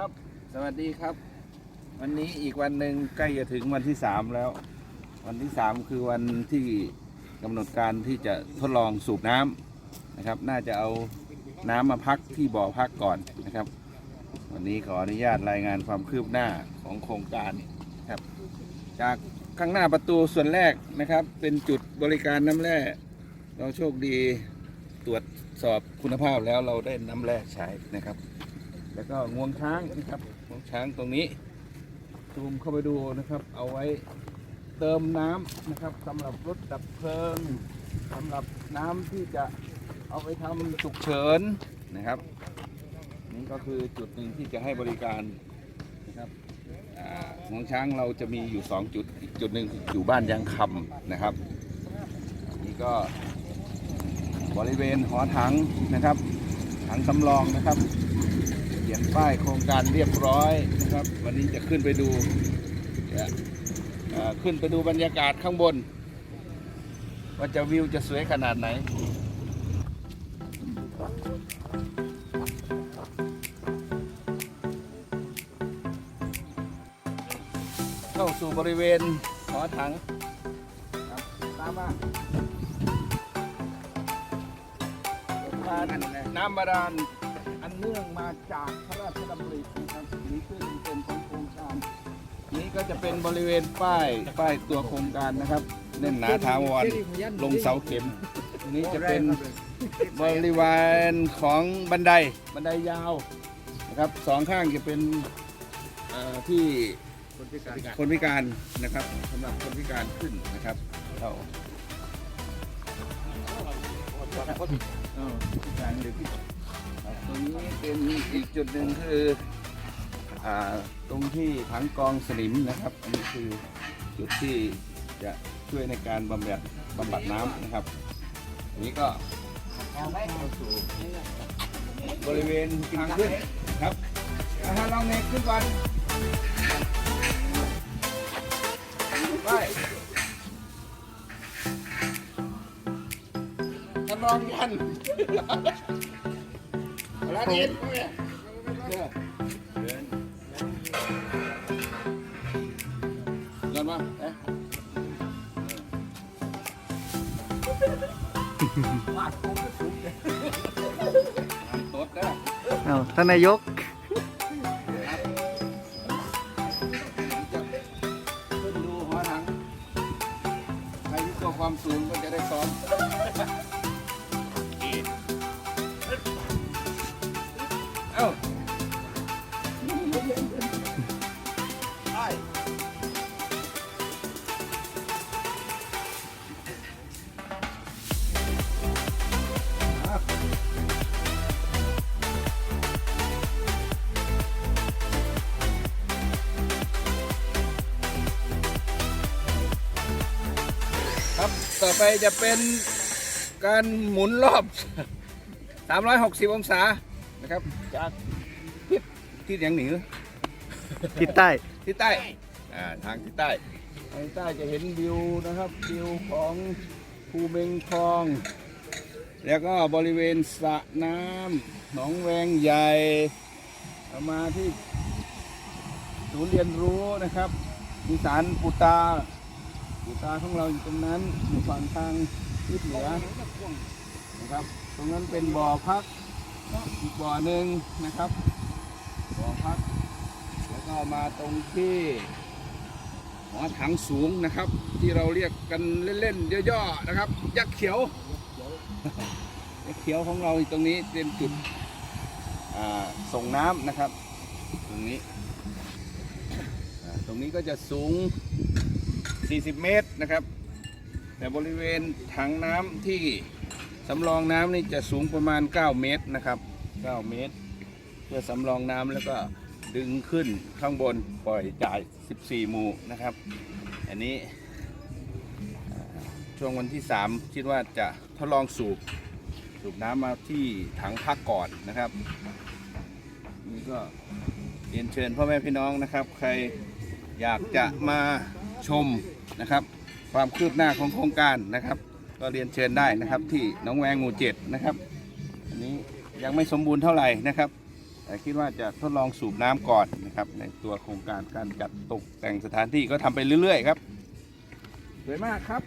ครับ สวัสดีครับ วันนี้อีกวันหนึ่งใกล้จะถึงวันที่สามแล้ว วันที่สามคือวันที่กำหนดการที่จะทดลองสูบน้ำนะครับ น่าจะเอาน้ำมาพักที่บ่อพักก่อนนะครับ วันนี้ขออนุญาตรายงานความคืบหน้าของโครงการครับ จากข้างหน้าประตูส่วนแรกนะครับ เป็นจุดบริการน้ำแร่ เราโชคดีตรวจสอบคุณภาพแล้วเราได้น้ำแร่ใช้นะครับ แล้วก็งวงช้างนะครับงวงช้างตรงนี้ซูมเข้าไปดูนะครับ เอาไว้เติมน้ำนะครับสำหรับรถดับเพลิงสำหรับน้ำที่จะเอาไปทำฉุกเฉินนะครับ นี่ก็คือจุดหนึ่งที่จะให้บริการนะครับงวงช้างเราจะมีอยู่ 2 จุดอีกจุดหนึ่งอยู่บ้านยางคำนะครับ นี่ก็บริเวณหอถังนะครับถังสำรองนะครับ ยนป้ายโครงการเรียบร้อยนะครับ วันนี้จะขึ้นไปดูขึ้นไปดูบรรยากาศข้างบน ว่าจะวิวจะสวยขนาดไหนเข้าสู่บริเวณหอถังตามมาน้ำบาดาลอัน จากพระราชดำรินะครับนี่คือเป็นของโครงการ นี้ก็จะเป็นบริเวณป้ายป้ายตัวโครงการนะครับเน่นหนาถาวรลงเสาเข็ม นี้จะเป็นบริเวารของบันไดบันไดยาวนะครับสองข้างจะเป็นเอ่อที่คนพิการนะครับสำหรับคนพิการขึ้นนะครับเข้าพิการหรือพิครับ ตรงนี้เป็นอีกจุดหนึ่งคืออ่าตรงที่ถังกองสนิมนะครับ อันนี้คือจุดที่จะช่วยในการบำบัดบำบัดน้ำนะครับอันนี้ก็บริเวณทางขึ้นครับอาหารลองเน็กขึ้นก่อนไปทำลองยัน เอ็นเนี่ยเนี่ยเดินมาเอ๊ะวาดคงจะสูงเลยน้ำตดนะเอาท่านนายก ขึ้นดูหัวถังใครที่กลัวความสูงก็จะได้ซ้อม ครับต่อไปจะเป็นการหมุนรอบ 360 องศานะครับจากทิศทิศอย่างเหนือทิศใต้ทิศใต้อ่าทางทิศใต้ทางทิศใต้จะเห็นวิวนะครับวิวของภูเบงคอง แล้วก็บริเวณสระน้ำหนองแวงใหญ่เอามาที่ศูนย์เรียนรู้นะครับมีสารปูตา ปูตาของเราอยู่ตรงนั้นอยู่ฝั่งทางทิศเหนือนะครับ ตรงนั้นเป็นบ่อพักอีกบ่อหนึ่งนะครับ บ่อพัก แล้วก็มาตรงที่หอถังสูงนะครับ ที่เราเรียกกันเล่นๆย่อๆนะครับ ยักษ์เขียวยักษ์เขียวของเราอยู่ตรงนี้เป็นจุดส่งน้ำนะครับ ตรงนี้ตรงนี้ก็จะสูง 40 เมตรนะครับ แต่บริเวณถังน้ำที่สำรองน้ำนี่จะสูงประมาณ 9 เมตรนะครับ 9 เมตร เพื่อสำรองน้ำแล้วก็ดึงขึ้นข้างบนปล่อยจ่าย 14 หมู่นะครับ อันนี้ช่วงวันที่ 3 คิดว่าจะทดลองสูบสูบน้ำมาที่ถังพักก่อนนะครับนี่ก็เรียนเชิญพ่อแม่พี่น้องนะครับ ใครอยากจะมา ชมนะครับ ความคืบหน้าของโครงการนะครับ ก็เรียนเชิญได้นะครับ ที่น้องแวงหมู่เจ็ดนะครับอันนี้ยังไม่สมบูรณ์เท่าไหร่นะครับแต่คิดว่าจะทดลองสูบน้ำก่อนนะครับ ในตัวโครงการการจัดตกแต่งสถานที่ก็ทำไปเรื่อยๆครับสวยมากครับ